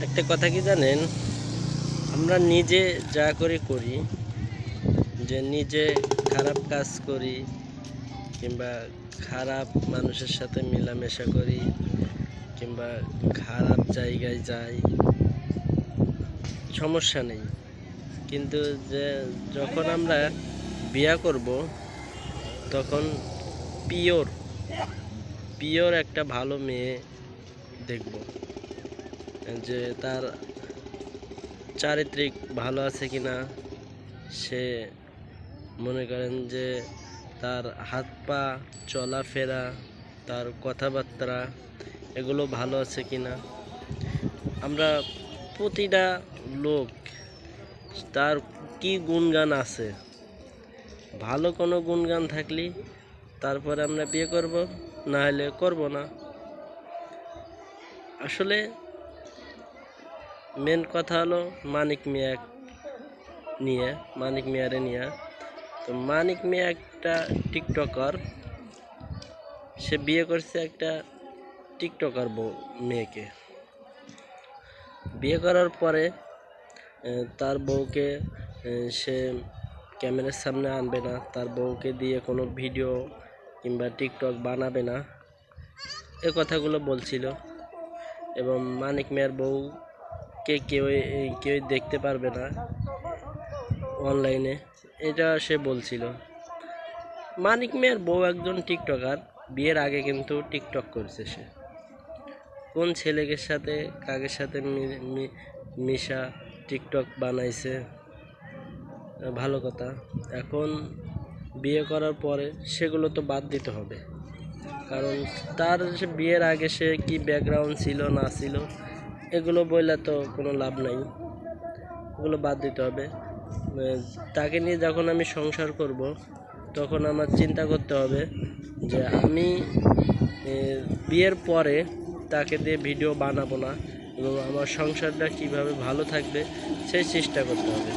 একটা কথা কি জানেন? আমরা নিজে যা করে করি, যে নিজে খারাপ কাজ করি, কিংবা খারাপ মানুষের সাথে মেলামেশা করি, কিংবা খারাপ জায়গায় যাই, সমস্যা নেই। কিন্তু যে যখন আমরা বিয়া করব, তখন পিওর পিওর একটা ভালো মেয়ে দেখব। যে তার চারিত্রিক ভালো আছে কি না সে মনে করেন যে তার হাত পা, চলাফেরা, তার কথাবার্তা, এগুলো ভালো আছে কি না আমরা প্রতিটা লোক, তার কি গুণগান আছে? ভালো কোনো গুণগান থাকলে তারপরে আমরা বিয়ে করব, না হলে করব না। আসলে মেন কথা হলো মানিক মিয়া নিয়ে, মানিক মিয়ারে নিয়ে। তো মানিক মিয়া একটা টিকটকার। সে বিয়ে করছে একটা টিকটকার বউ, মেয়েকে। বিয়ে করার পরে তার বউকে সে ক্যামেরার সামনে আনবে না। তার বউকে দিয়ে কোনো ভিডিও কিংবা টিকটক বানাবে না। এ কথাগুলো বলছিল। এবং মানিক মিয়ার বউকে কেউ কেউ দেখতে পারবে না অনলাইনে। এটা সে বলছিল। মানিক মেয়ের বউ একজন টিকটকার, বিয়ের আগে কিন্তু টিকটক করছে সে। কোন ছেলেকের সাথে কাকের সাথে মিশা টিকটক বানাইছে, ভালো কথা। এখন বিয়ে করার পরে সেগুলো তো বাদ দিতে হবে। কারণ তার বিয়ের আগে সে কি ব্যাকগ্রাউন্ড ছিল না ছিল এগুলো বললে তো কোনো লাভ নাই। এগুলো বাদ দিতে হবে। তাকে নিয়ে যখন আমি সংসার করব, তখন আমার চিন্তা করতে হবে যে আমি বিয়ের পরে তাকে দিয়ে ভিডিও বানাবো না এবং আমার সংসারটা কীভাবে ভালো থাকবে, সেই চেষ্টা করতে হবে।